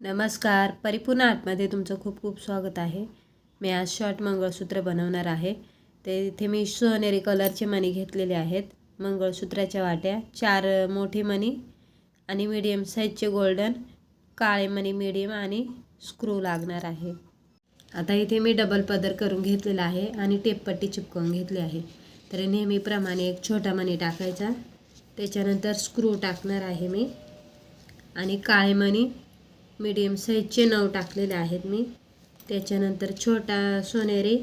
नमस्कार. परिपूर्ण आर्टमध्ये तुमचं खूप खूप स्वागत आहे. मी आज शॉर्ट मंगळसूत्र बनवणार आहे. ते इथे मी सोनेरी कलरचे मणी घेतलेले आहेत. मंगळसूत्राच्या वाट्या चार मोठी मणी आणि मीडियम साईजचे गोल्डन काळे मणी मीडियम आणि स्क्रू लागणार आहे. आता इथे मी डबल पदर करून घेतलेला आहे आणि टेपपट्टी चिपकवून घेतली आहे. तर नेहमीप्रमाणे एक छोटा मणी टाकायचा. त्याच्यानंतर स्क्रू टाकणार आहे मी. आणि काळे मणी मीडियम साईजचे नऊ टाकलेले आहेत मी. त्याच्यानंतर छोटा सोनेरी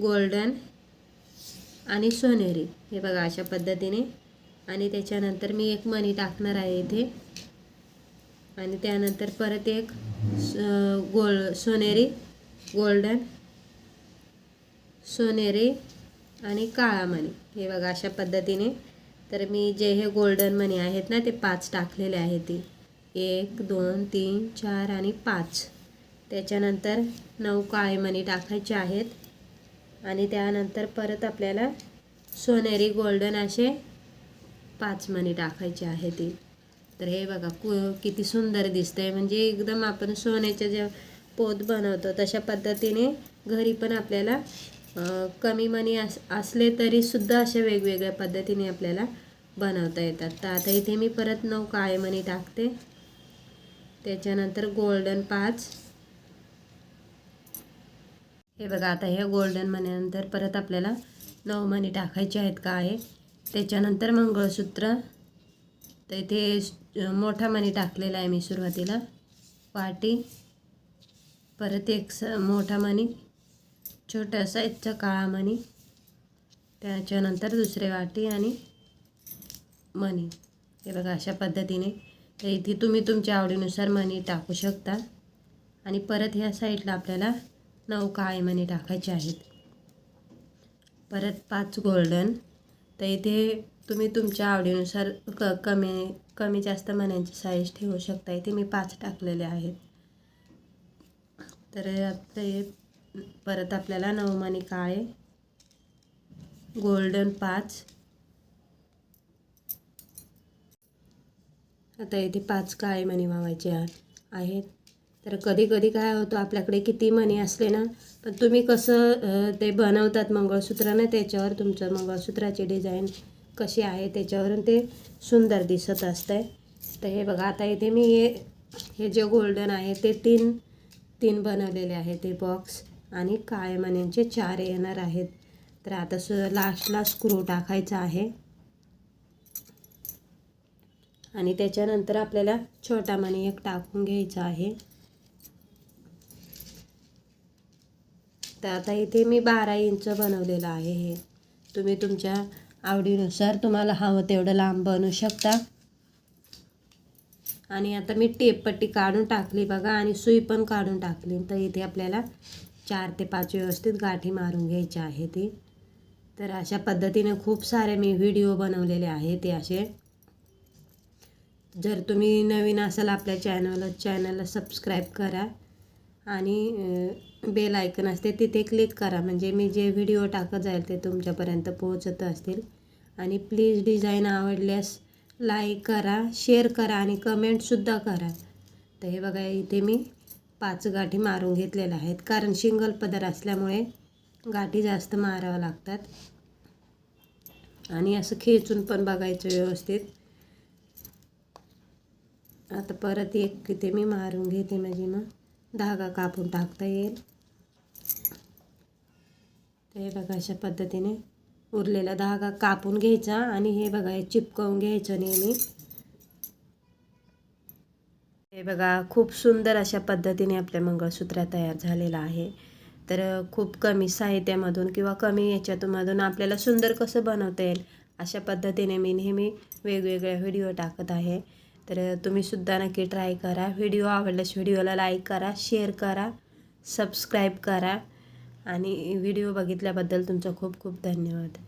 गोल्डन आणि सोनेरी. हे बघा अशा पद्धतीने. आणि त्याच्यानंतर मी एक मणी टाकणार आहे इथे. आणि त्यानंतर परत एक स- गोल सोनेरी गोल्डन सोनेरी आणि काळा मणी हे बघा अशा पद्धतीने. तर मी जे हे गोल्डन मणी आहेत ना ते पाच टाकलेले आहेत ते. एक दोन तीन चार आणि पाच. त्याच्यानंतर नऊ काळेमणी टाकायचे आहेत. आणि त्यानंतर परत आपल्याला सोनेरी गोल्डन असे पाच मणी टाकायचे आहे ते तर हे बघा कु किती सुंदर दिसतंय. म्हणजे एकदम आपण सोन्याचे जे पोत बनवतो तशा पद्धतीने घरी पण आपल्याला कमी मणी अस असले तरीसुद्धा अशा वेगवेगळ्या पद्धतीने आपल्याला बनवता येतात. तर आता इथे मी परत नऊ काळे मणी टाकते. त्याच्यानंतर गोल्डन पाच. हे बघा आता ह्या गोल्डन मण्यानंतर परत आपल्याला नऊ मणी टाकायचे आहेत का आहे. त्याच्यानंतर मंगळसूत्र. तर इथे मोठा मणी टाकलेला आहे मी सुरुवातीला. वाटी. परत एक स मोठा मणी. छोटा साईजचा काळा मणी. त्याच्यानंतर दुसरे वाटी आणि मणी. हे बघा अशा पद्धतीने तर इथे तुम्ही तुमच्या आवडीनुसार मणी टाकू शकता. आणि परत ह्या साईडला आपल्याला नऊ काळे मणी टाकायचे आहेत. परत पाच गोल्डन तर इथे तुम्ही तुमच्या आवडीनुसार क कमी कमी जास्त मण्यांची साईज ठेवू शकता. इथे मी पाच टाकलेले आहेत. तर ते परत आपल्याला नऊ मणी काळे. गोल्डन पाच. आता इथे पाच काळे मणी मावायचे आहेत. तर कधी कधी काय होतं आपल्याकडे किती मणी असले ना पण तुम्ही कसं ते बनवतात मंगळसूत्र ना त्याच्यावर तुमचं मंगळसूत्राची डिझाईन कशी आहे त्याच्यावरून ते सुंदर दिसत असतं आहे तर हे बघा आता इथे मी हे हे जे गोल्डन आहे ते तीन तीन बनवलेले आहेत ते बॉक्स आणि काळे मण्यांचे चार येणार आहेत. तर आता सु लास्टला स्क्रू टाकायचा आहे. आणि त्याच्यानंतर आपल्याला छोटा मणी एक टाकून घ्यायचा आहे. तर आता इथे मी बारा इंच बनवलेलं आहे हे. तुम्ही तुमच्या आवडीनुसार तुम्हाला हवं तेवढं लांब बनवू शकता. आणि आता मी टेपपट्टी काढून टाकली बघा आणि सुई पण काढून टाकली. तर इथे आपल्याला चार ते पाच व्यवस्थित गाठी मारून घ्यायची आहे ती. तर अशा पद्धतीने खूप सारे मी व्हिडिओ बनवलेले आहे ते असे. जर तुम्ही नवीन असाल आपल्या चॅनलला चॅनलला सबस्क्राईब करा. आणि बेल आयकन असते तिथे क्लिक करा. म्हणजे मी जे व्हिडिओ टाकत जाईल ते तुमच्यापर्यंत पोहोचत असतील. आणि प्लीज डिझाईन आवडल्यास लाईक करा शेअर करा आणि कमेंटसुद्धा करा. तर हे बघा इथे मी पाच गाठी मारून घेतलेल्या आहेत. कारण शिंगल पदर असल्यामुळे गाठी जास्त माराव्या लागतात. आणि असं खेचून पण बघायचं व्यवस्थित. आता परत एक इथे मी मारून घेते म्हणजे मग. धागा कापून टाकता येईल. तर हे बघा अशा पद्धतीने उरलेला धागा कापून घ्यायचा आणि हे बघा हे चिपकवून घ्यायचं नेहमी. हे बघा खूप सुंदर अशा पद्धतीने आपल्या मंगळसूत्र तयार झालेलं आहे. तर खूप कमी साहित्यामधून किंवा कमी याच्यातून आपल्याला सुंदर कसं बनवता येईल अशा पद्धतीने मी नेहमी वेगवेगळ्या व्हिडिओ टाकत आहे. तर तुम्ही सुद्धा नक्की ट्राय करा. व्हिडिओ आवडल्यास व्हिडिओला लाईक करा शेअर करा सबस्क्राईब करा. आणि व्हिडिओ बघितल्याबद्दल तुमचा खूप खूप धन्यवाद.